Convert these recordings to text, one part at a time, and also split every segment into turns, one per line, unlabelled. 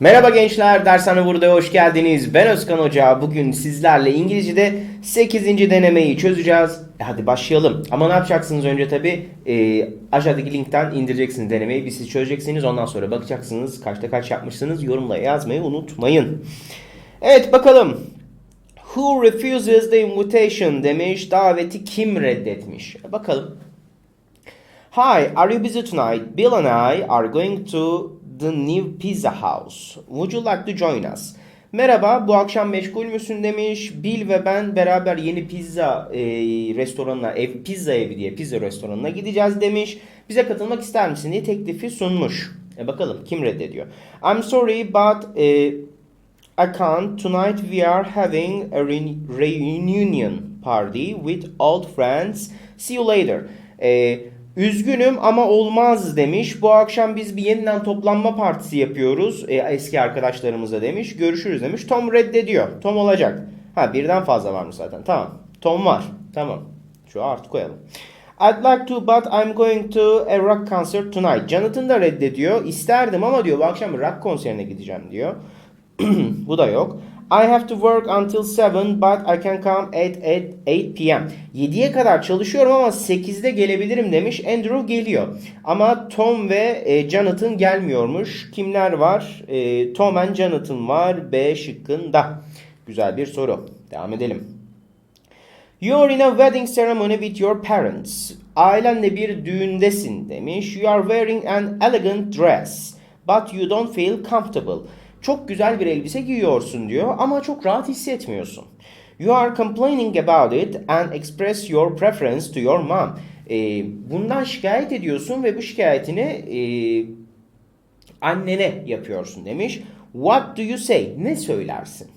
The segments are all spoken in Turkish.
Merhaba gençler, Dershane Burada'ya hoş geldiniz. Ben Özkan Hoca. Bugün sizlerle İngilizce'de 8. denemeyi çözeceğiz. E, Hadi başlayalım. Ama ne yapacaksınız önce tabi e, aşağıdaki linkten indireceksiniz denemeyi. Bir siz çözeceksiniz. Ondan sonra bakacaksınız kaçta kaç yapmışsınız. Yorumla yazmayı unutmayın. Evet bakalım. Who refuses the invitation demiş. Daveti kim reddetmiş? E, Bakalım. Hi, are you busy tonight? Bill and I are going to the new pizza house. Would you like to join us? Merhaba, bu akşam meşgul müsün demiş. Bill ve ben beraber yeni pizza e, restoranına, ev pizza evi diye pizza restoranına gideceğiz demiş. Bize katılmak ister misin diye teklifi sunmuş. E bakalım kim reddediyor? I'm sorry but e, I can't. Tonight we are having a re- reunion party with old friends. See you later. Ee, üzgünüm ama olmaz demiş. Bu akşam biz bir yeniden toplanma partisi yapıyoruz. Ee, eski arkadaşlarımızla demiş. Görüşürüz demiş. Tom reddediyor. Tom olacak. Ha birden fazla varmış zaten. Tamam. Tom var. Tamam. Şu artı koyalım. I'd like to but I'm going to a rock concert tonight. Jonathan da reddediyor. İsterdim ama diyor bu akşam rock konserine gideceğim diyor. Bu da yok. I have to work until 7 but I can come at, at 8 p.m. 7'ye kadar çalışıyorum ama 8'de gelebilirim demiş. Andrew geliyor. Ama Tom ve e, Jonathan gelmiyormuş. Kimler var? E, Tom and Jonathan var B şıkkında. Güzel bir soru. Devam edelim. You're in a wedding ceremony with your parents. Ailenle bir düğündesin demiş. You are wearing an elegant dress but you don't feel comfortable. Çok güzel bir elbise giyiyorsun diyor ama çok rahat hissetmiyorsun. You are complaining about it and express your preference to your mom. Ee, bundan şikayet ediyorsun ve bu şikayetini e, annene yapıyorsun demiş. What do you say? Ne söylersin?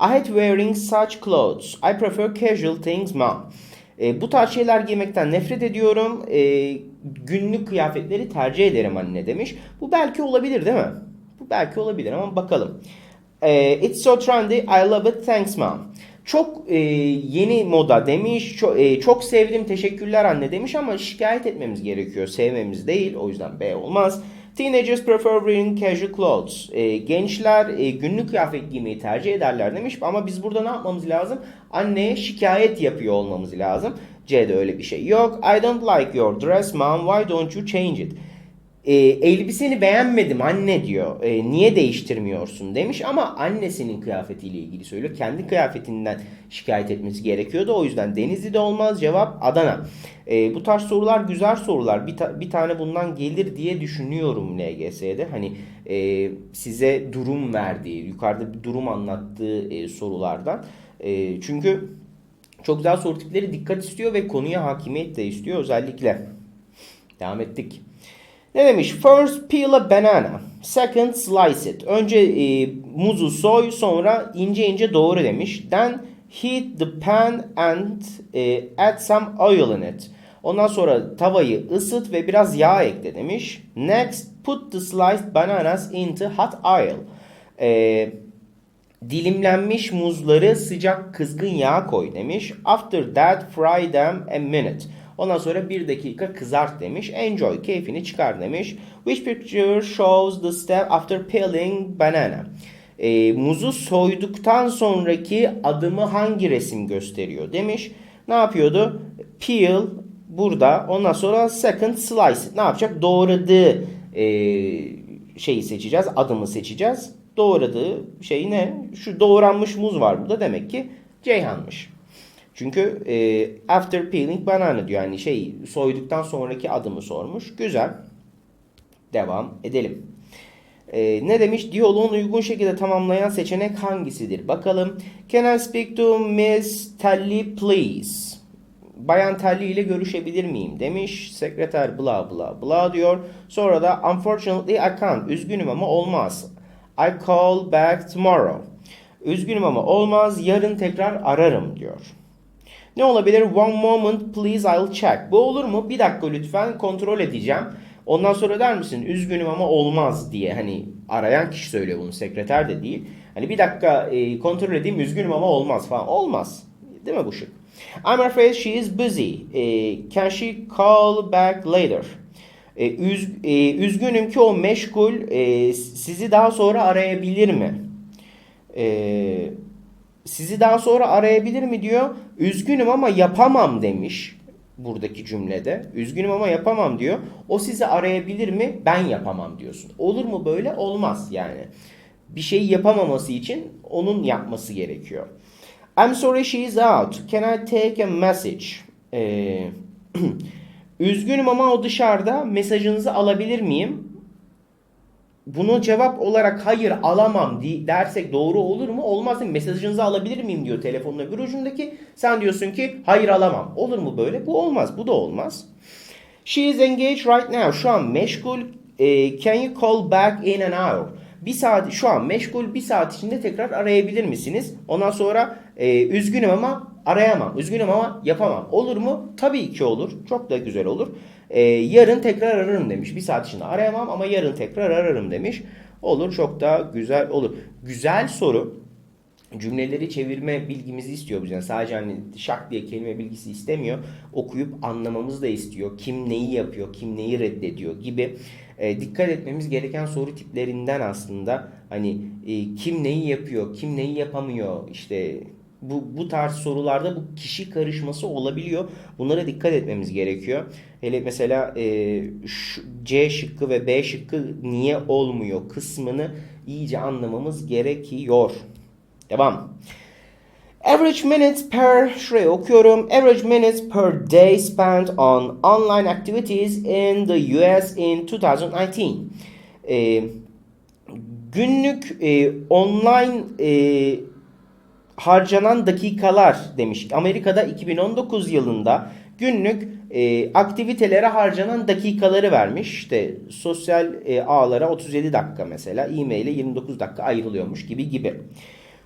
I hate wearing such clothes. I prefer casual things, mom. E, bu tarz şeyler giymekten nefret ediyorum. E, günlük kıyafetleri tercih ederim anne demiş. Bu belki olabilir değil mi? Belki olabilir ama bakalım. E, it's so trendy. I love it. Thanks, mom. Çok e, yeni moda demiş. Çok, e, çok sevdim. Teşekkürler anne demiş ama şikayet etmemiz gerekiyor. Sevmemiz değil. O yüzden B olmaz. Teenagers prefer wearing casual clothes. E, gençler e, günlük kıyafet giymeyi tercih ederler demiş ama biz burada ne yapmamız lazım? Anneye şikayet yapıyor olmamız lazım. C'de öyle bir şey yok. I don't like your dress mom. Why don't you change it? E, elbiseni beğenmedim anne diyor. E, niye değiştirmiyorsun demiş ama annesinin kıyafetiyle ilgili söylüyor. Kendi kıyafetinden şikayet etmesi gerekiyordu. O yüzden Denizli'de olmaz. Cevap Adana. E, bu tarz sorular güzel sorular. Bir, ta- bir tane bundan gelir diye düşünüyorum LGS'de. Hani e, size durum verdiği, yukarıda bir durum anlattığı e, sorulardan. E, çünkü çok güzel soru tipleri dikkat istiyor ve konuya hakimiyet de istiyor özellikle. Devam ettik. Ne demiş? First peel a banana. Second slice it. Önce e, muzu soy sonra ince ince doğru demiş. Then heat the pan and e, add some oil in it. Ondan sonra tavayı ısıt ve biraz yağ ekle demiş. Next put the sliced bananas into hot oil. E, dilimlenmiş muzları sıcak kızgın yağa koy demiş. After that fry them a minute. Ondan sonra bir dakika kızart demiş. Enjoy, keyfini çıkar demiş. Which picture shows the step after peeling banana? E, muzu soyduktan sonraki adımı hangi resim gösteriyor demiş. Ne yapıyordu? Peel burada. Ondan sonra second slice. Ne yapacak? Doğradığı e, şeyi seçeceğiz. Adımı seçeceğiz. Doğradığı şey ne? Şu doğranmış muz var burada. Demek ki Ceyhan'mış. Çünkü e, after peeling banana diyor. Yani şey soyduktan sonraki adımı sormuş. Güzel. Devam edelim. E, ne demiş? Diyaloğun uygun şekilde tamamlayan seçenek hangisidir? Bakalım. Can I speak to Miss Telly please? Bayan Telly ile görüşebilir miyim? Demiş. Sekreter bla bla bla diyor. Sonra da unfortunately I can't. Üzgünüm ama olmaz. I call back tomorrow. Üzgünüm ama olmaz. Yarın tekrar ararım diyor. Ne olabilir? One moment please I'll check. Bu olur mu? Bir dakika lütfen kontrol edeceğim. Ondan sonra der misin? Üzgünüm ama olmaz diye. Hani arayan kişi söylüyor bunu. Sekreter de değil. Hani bir dakika e, kontrol edeyim üzgünüm ama olmaz falan. Olmaz. Değil mi bu şık? I'm afraid she is busy. E, can she call back later? E, üz, e, üzgünüm ki o meşgul. E, sizi daha sonra arayabilir mi? E, sizi daha sonra arayabilir mi diyor. Üzgünüm ama yapamam demiş buradaki cümlede. Üzgünüm ama yapamam diyor. O sizi arayabilir mi? Ben yapamam diyorsun. Olur mu böyle? Olmaz yani. Bir şeyi yapamaması için onun yapması gerekiyor. I'm sorry she is out. Can I take a message? Ee, üzgünüm ama o dışarıda. Mesajınızı alabilir miyim? Bunu cevap olarak hayır alamam dersek doğru olur mu? Olmaz değil? Mesajınızı alabilir miyim diyor telefonun öbür ucundaki. Sen diyorsun ki hayır alamam. Olur mu böyle? Bu olmaz. Bu da olmaz. She is engaged right now. Şu an meşgul. E, can you call back in an hour? Bir saat şu an meşgul. Bir saat içinde tekrar arayabilir misiniz? Ondan sonra e, üzgünüm ama arayamam. Üzgünüm ama yapamam. Olur mu? Tabii ki olur. Çok da güzel olur. Ee, yarın tekrar ararım demiş. Bir saat içinde arayamam ama yarın tekrar ararım demiş. Olur çok da güzel olur. Güzel soru. Cümleleri çevirme bilgimizi istiyor bizden. Sadece hani şak diye kelime bilgisi istemiyor. Okuyup anlamamızı da istiyor. Kim neyi yapıyor, kim neyi reddediyor gibi. E, dikkat etmemiz gereken soru tiplerinden aslında. Hani e, kim neyi yapıyor, kim neyi yapamıyor. İşte bu, bu tarz sorularda bu kişi karışması olabiliyor. Bunlara dikkat etmemiz gerekiyor. Hele mesela e, şu, C şıkkı ve B şıkkı niye olmuyor kısmını iyice anlamamız gerekiyor. Devam. Average minutes per, şuraya okuyorum. Average minutes per day spent on online activities in the US in 2019. E, günlük e, online e, harcanan dakikalar demiş. Amerika'da 2019 yılında günlük e, aktivitelere harcanan dakikaları vermiş. İşte sosyal e, ağlara 37 dakika mesela, e-mail'e 29 dakika ayrılıyormuş gibi gibi.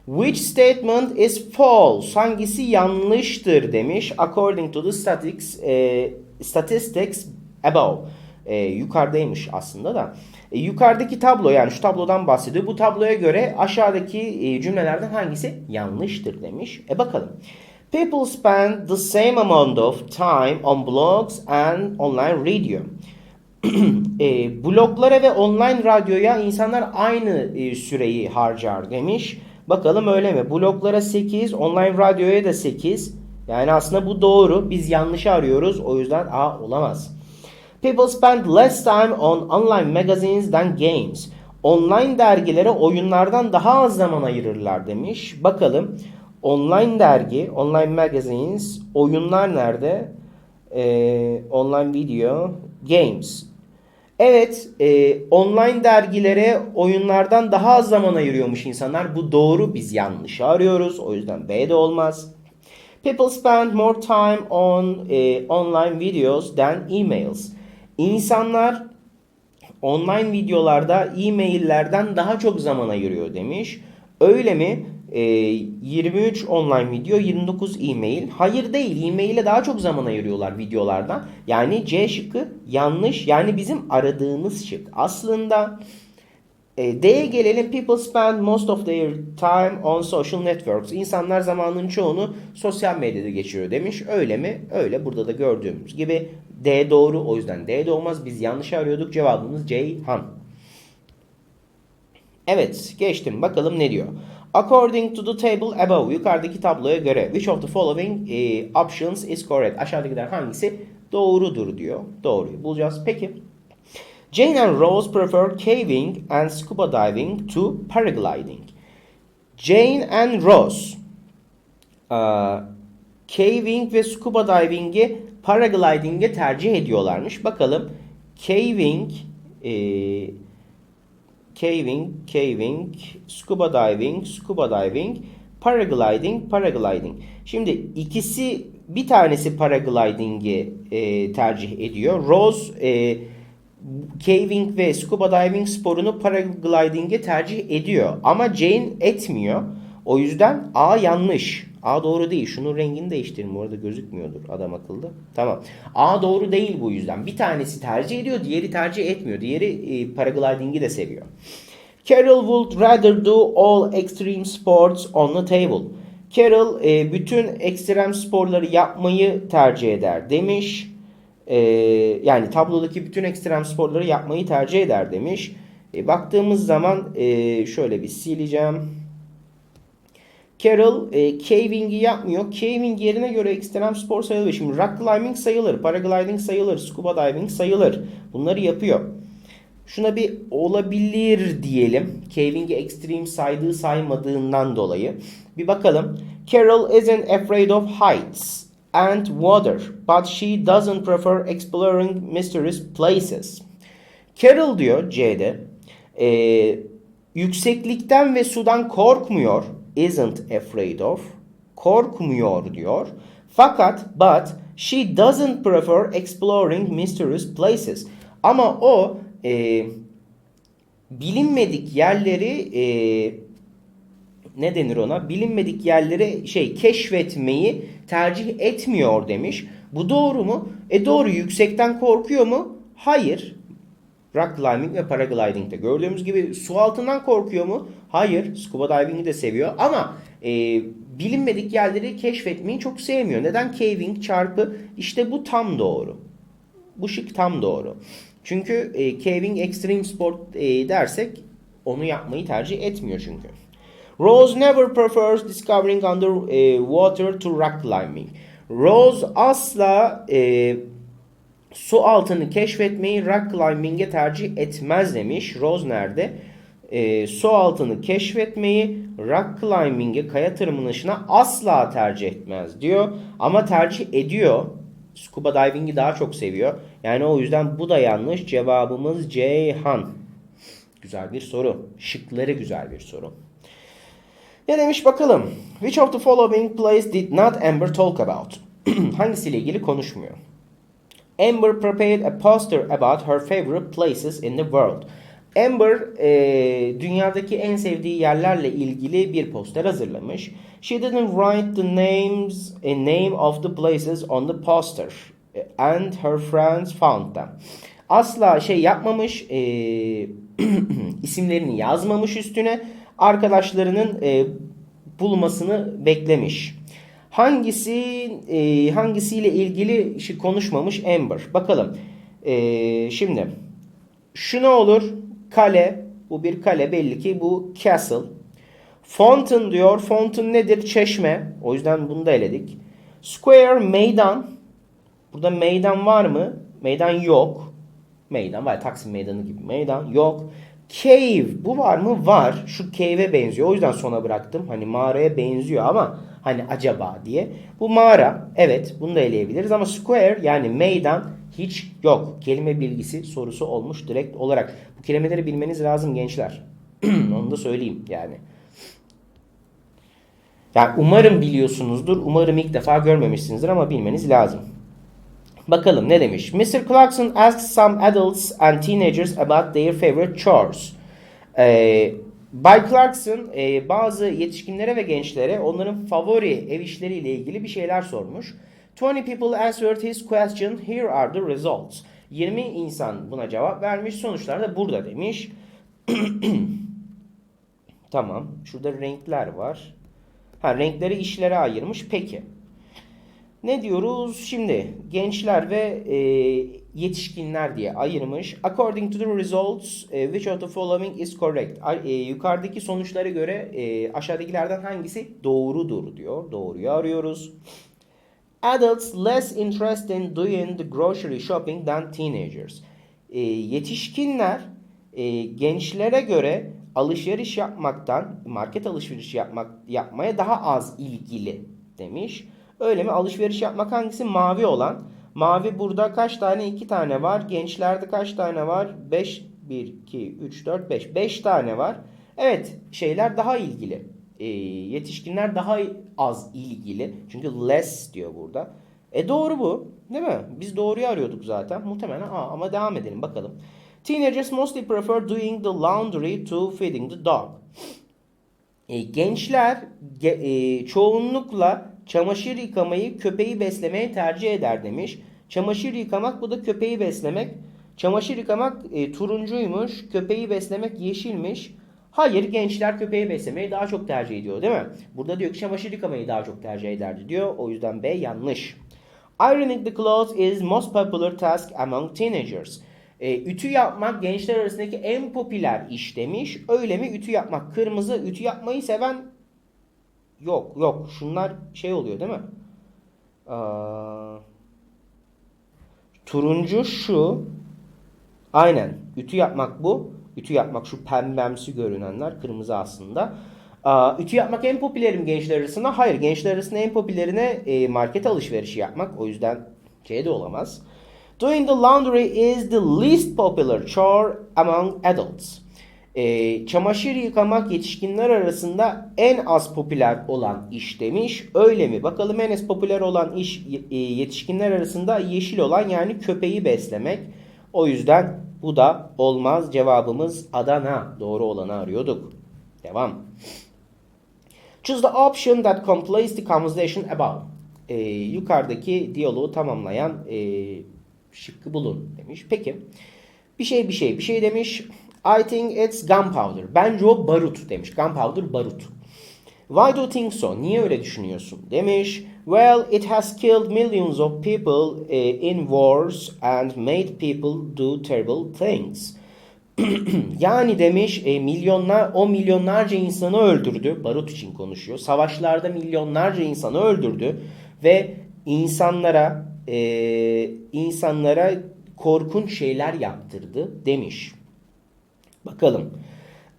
Which statement is false? Hangisi yanlıştır demiş. According to the statistics, e, statistics above. E, yukarıdaymış aslında da. E, yukarıdaki tablo yani şu tablodan bahsediyor. Bu tabloya göre aşağıdaki e, cümlelerden hangisi yanlıştır demiş. E bakalım. People spend the same amount of time on blogs and online radio. e, bloglara ve online radyoya insanlar aynı e, süreyi harcar demiş. Bakalım öyle mi? Bloglara 8, online radyoya da 8. Yani aslında bu doğru. Biz yanlışı arıyoruz. O yüzden A olamaz. People spend less time on online magazines than games. Online dergilere oyunlardan daha az zaman ayırırlar demiş. Bakalım online dergi, online magazines, oyunlar nerede? Ee, online video, games. Evet, e, online dergilere oyunlardan daha az zaman ayırıyormuş insanlar. Bu doğru, biz yanlış arıyoruz. O yüzden B de olmaz. People spend more time on e, online videos than emails. İnsanlar online videolarda e-maillerden daha çok zaman ayırıyor demiş. Öyle mi? E, 23 online video, 29 e-mail. Hayır değil. E-mail'e daha çok zaman ayırıyorlar videolardan. Yani C şıkkı yanlış. Yani bizim aradığımız şık. Aslında e, D'ye gelelim. People spend most of their time on social networks. İnsanlar zamanın çoğunu sosyal medyada geçiriyor demiş. Öyle mi? Öyle. Burada da gördüğümüz gibi D doğru. O yüzden D de olmaz. Biz yanlış arıyorduk. Cevabımız Ceyhan. Evet. Geçtim. Bakalım ne diyor. According to the table above. Yukarıdaki tabloya göre. Which of the following e, options is correct? Aşağıdakiler hangisi doğrudur diyor. Doğruyu bulacağız. Peki. Jane and Rose prefer caving and scuba diving to paragliding. Jane and Rose uh, caving ve scuba diving'i paragliding'e tercih ediyorlarmış. Bakalım caving e, caving, caving, scuba diving, scuba diving, paragliding, paragliding. Şimdi ikisi bir tanesi paragliding'i e, tercih ediyor. Rose e, caving ve scuba diving sporunu paragliding'e tercih ediyor. Ama Jane etmiyor. O yüzden A yanlış. A doğru değil. Şunun rengini değiştirin. Bu arada gözükmüyordur adam akıllı. Tamam. A doğru değil bu yüzden. Bir tanesi tercih ediyor, diğeri tercih etmiyor. Diğeri e, paragliding'i de seviyor. Carol would rather do all extreme sports on the table. Carol e, bütün ekstrem sporları yapmayı tercih eder demiş. Ee, yani tablodaki bütün ekstrem sporları yapmayı tercih eder demiş. E, baktığımız zaman e, şöyle bir sileceğim. Carol e, caving'i yapmıyor. Caving yerine göre ekstrem spor sayılır. Şimdi rock climbing sayılır, paragliding sayılır, scuba diving sayılır. Bunları yapıyor. Şuna bir olabilir diyelim. Caving'i extreme saydığı saymadığından dolayı. Bir bakalım. Carol isn't afraid of heights and water, but she doesn't prefer exploring mysterious places. Carol diyor C'de. e, yükseklikten ve sudan korkmuyor. Isn't afraid of. Korkmuyor diyor. Fakat but she doesn't prefer exploring mysterious places. Ama o e, bilinmedik yerleri e, ne denir ona? Bilinmedik yerleri şey keşfetmeyi tercih etmiyor demiş. Bu doğru mu? E doğru. Yüksekten korkuyor mu? Hayır. Rock climbing ve paragliding'de gördüğümüz gibi su altından korkuyor mu? Hayır. Scuba diving'i de seviyor ama e, bilinmedik yerleri keşfetmeyi çok sevmiyor. Neden? Caving çarpı işte bu tam doğru. Bu şık tam doğru. Çünkü e, caving extreme sport e, dersek onu yapmayı tercih etmiyor çünkü. Rose never prefers discovering under e, water to rock climbing. Rose asla e, su altını keşfetmeyi rock climbing'e tercih etmez demiş. Rose nerede? E, su altını keşfetmeyi rock climbing'e kaya tırmanışına asla tercih etmez diyor. Ama tercih ediyor. Scuba diving'i daha çok seviyor. Yani o yüzden bu da yanlış. Cevabımız Ceyhan. Güzel bir soru. Şıkları güzel bir soru. Ne demiş bakalım. Which of the following plays did not Amber talk about? Hangisiyle ilgili konuşmuyor? Amber prepared a poster about her favorite places in the world. Amber e, dünyadaki en sevdiği yerlerle ilgili bir poster hazırlamış. She didn't write the names a name of the places on the poster and her friends found them. Asla şey yapmamış, e, isimlerini yazmamış üstüne. Arkadaşlarının e, bulmasını beklemiş. Hangisi e, hangisiyle ilgili şey konuşmamış Amber. Bakalım. E, şimdi şu ne olur? Kale. Bu bir kale belli ki bu castle. Fountain diyor. Fountain nedir? Çeşme. O yüzden bunu da eledik. Square meydan. Burada meydan var mı? Meydan yok. Meydan var. Taksim meydanı gibi meydan yok. Cave bu var mı? Var. Şu cave'e benziyor. O yüzden sona bıraktım. Hani mağaraya benziyor ama hani acaba diye. Bu mağara. Evet bunu da eleyebiliriz ama square yani meydan hiç yok. Kelime bilgisi sorusu olmuş direkt olarak. Bu kelimeleri bilmeniz lazım gençler. Onu da söyleyeyim yani. Yani umarım biliyorsunuzdur. Umarım ilk defa görmemişsinizdir ama bilmeniz lazım. Bakalım ne demiş? Mr. Clarkson asked some adults and teenagers about their favorite chores. Ee, Bay Clarkson e, bazı yetişkinlere ve gençlere onların favori ev işleriyle ilgili bir şeyler sormuş. 20 people answered his question. Here are the results. 20 insan buna cevap vermiş. Sonuçlar da burada demiş. tamam. Şurada renkler var. Ha renkleri işlere ayırmış. Peki. Ne diyoruz? Şimdi gençler ve e, yetişkinler diye ayırmış. According to the results, e, which of the following is correct? E, yukarıdaki sonuçlara göre e, aşağıdakilerden hangisi doğrudur diyor. Doğruyu arıyoruz. Adults less interested in doing the grocery shopping than teenagers. E, yetişkinler e, gençlere göre alışveriş yapmaktan, market alışverişi yapmak yapmaya daha az ilgili demiş. Öyle mi? Alışveriş yapmak hangisi? Mavi olan. Mavi burada kaç tane? 2 tane var. Gençlerde kaç tane var? 5, 1, 2, 3, 4, 5. 5 tane var. Evet şeyler daha ilgili. E, yetişkinler daha az ilgili. Çünkü less diyor burada. E doğru bu. Değil mi? Biz doğruyu arıyorduk zaten. Muhtemelen A ama devam edelim bakalım. Teenagers mostly prefer doing the laundry to feeding the dog. E, gençler ge, e, çoğunlukla çamaşır yıkamayı köpeği beslemeye tercih eder demiş. Çamaşır yıkamak bu da köpeği beslemek. Çamaşır yıkamak e, turuncuymuş, köpeği beslemek yeşilmiş. Hayır gençler köpeği beslemeyi daha çok tercih ediyor değil mi? Burada diyor ki çamaşır yıkamayı daha çok tercih ederdi diyor. O yüzden B yanlış. Ironing the clothes is most popular task among teenagers. E, ütü yapmak gençler arasındaki en popüler iş demiş. Öyle mi? Ütü yapmak kırmızı. Ütü yapmayı seven yok yok. Şunlar şey oluyor değil mi? Aa, turuncu şu. Aynen. Ütü yapmak bu. Ütü yapmak şu pembemsi görünenler. Kırmızı aslında. Aa, ütü yapmak en popülerim gençler arasında. Hayır gençler arasında en popülerine e, market alışverişi yapmak. O yüzden şey de olamaz. Doing the laundry is the least popular chore among adults. E, çamaşır yıkamak yetişkinler arasında en az popüler olan iş demiş. Öyle mi? Bakalım en az popüler olan iş e, yetişkinler arasında yeşil olan yani köpeği beslemek. O yüzden bu da olmaz. Cevabımız Adana. Doğru olanı arıyorduk. Devam. Choose the option that completes the conversation above. Ee, yukarıdaki diyaloğu tamamlayan e, şıkkı bulun demiş. Peki. Bir şey bir şey bir şey demiş. I think it's gunpowder. Bence o barut demiş. Gunpowder barut. Why do you think so? Niye öyle düşünüyorsun? Demiş. Well, it has killed millions of people eh, in wars and made people do terrible things. yani demiş e, milyonlar o milyonlarca insanı öldürdü. Barut için konuşuyor. Savaşlarda milyonlarca insanı öldürdü ve insanlara e, insanlara korkunç şeyler yaptırdı demiş. Bakalım.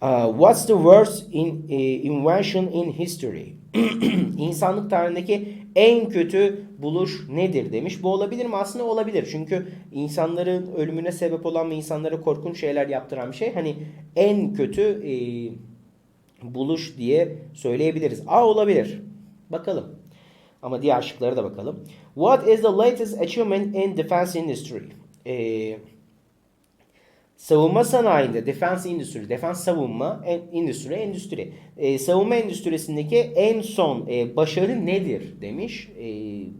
Uh, what's the worst in, uh, invention in history? İnsanlık tarihindeki en kötü buluş nedir demiş. Bu olabilir mi? Aslında olabilir. Çünkü insanların ölümüne sebep olan ve insanlara korkunç şeyler yaptıran bir şey. Hani en kötü e, buluş diye söyleyebiliriz. A olabilir. Bakalım. Ama diğer şıklara da bakalım. What is the latest achievement in defense industry? Eee Savunma sanayinde, defense industry, defense savunma, en, endüstri, endüstri. E, savunma endüstrisindeki en son e, başarı nedir demiş. E,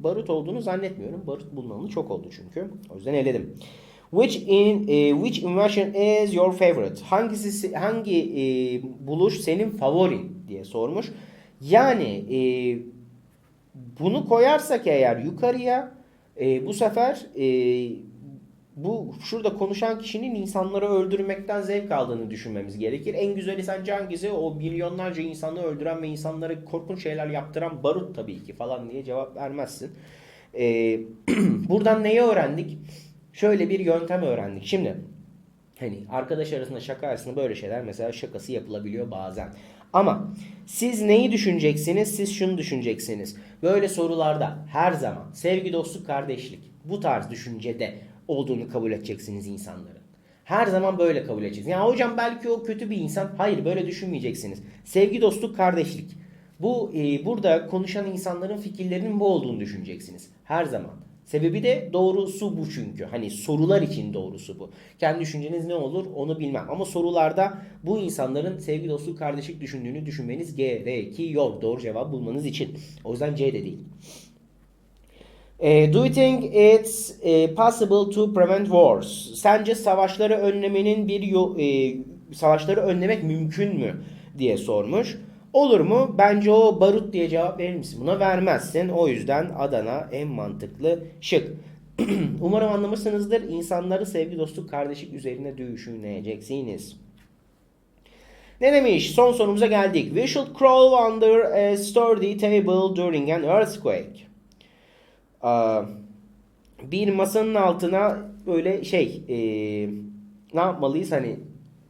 barut olduğunu zannetmiyorum. Barut bulunalı çok oldu çünkü. O yüzden eledim. Which in e, which invention is your favorite? Hangisi hangi e, buluş senin favorin diye sormuş. Yani e, bunu koyarsak eğer yukarıya e, bu sefer e, bu şurada konuşan kişinin insanları öldürmekten zevk aldığını düşünmemiz gerekir. En güzeli sence hangisi? O milyonlarca insanı öldüren ve insanlara korkunç şeyler yaptıran barut tabii ki falan diye cevap vermezsin. Ee, buradan neyi öğrendik? Şöyle bir yöntem öğrendik. Şimdi hani arkadaş arasında şaka arasında böyle şeyler mesela şakası yapılabiliyor bazen. Ama siz neyi düşüneceksiniz? Siz şunu düşüneceksiniz. Böyle sorularda her zaman sevgi, dostluk, kardeşlik bu tarz düşüncede olduğunu kabul edeceksiniz insanların. Her zaman böyle kabul edeceksiniz. Ya hocam belki o kötü bir insan. Hayır böyle düşünmeyeceksiniz. Sevgi, dostluk, kardeşlik. Bu e, burada konuşan insanların fikirlerinin bu olduğunu düşüneceksiniz. Her zaman. Sebebi de doğrusu bu çünkü. Hani sorular için doğrusu bu. Kendi düşünceniz ne olur onu bilmem. Ama sorularda bu insanların sevgi, dostluk, kardeşlik düşündüğünü düşünmeniz gerekiyor. Doğru cevap bulmanız için. O yüzden C de değil. E, do you think it's e, possible to prevent wars? Sence savaşları önlemenin bir yol, e, savaşları önlemek mümkün mü diye sormuş. Olur mu? Bence o barut diye cevap verir misin? Buna vermezsin. O yüzden Adana en mantıklı şık. Umarım anlamışsınızdır. İnsanları sevgi, dostluk, kardeşlik üzerine düşüneceksiniz. Ne demiş? Son sorumuza geldik. We should crawl under a sturdy table during an earthquake bir masanın altına böyle şey e, ne yapmalıyız hani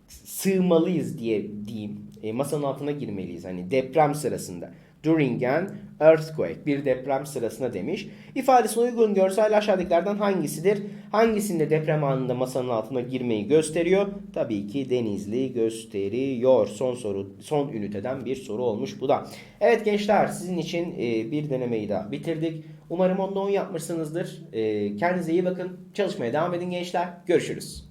sığmalıyız diye diyeyim. E, masanın altına girmeliyiz hani deprem sırasında. During an earthquake bir deprem sırasında demiş. İfadesine uygun görsel aşağıdakilerden hangisidir? Hangisinde deprem anında masanın altına girmeyi gösteriyor? Tabii ki Denizli gösteriyor. Son soru son üniteden bir soru olmuş bu da. Evet gençler sizin için e, bir denemeyi daha bitirdik. Umarım onda 10 yapmışsınızdır. E, kendinize iyi bakın. Çalışmaya devam edin gençler. Görüşürüz.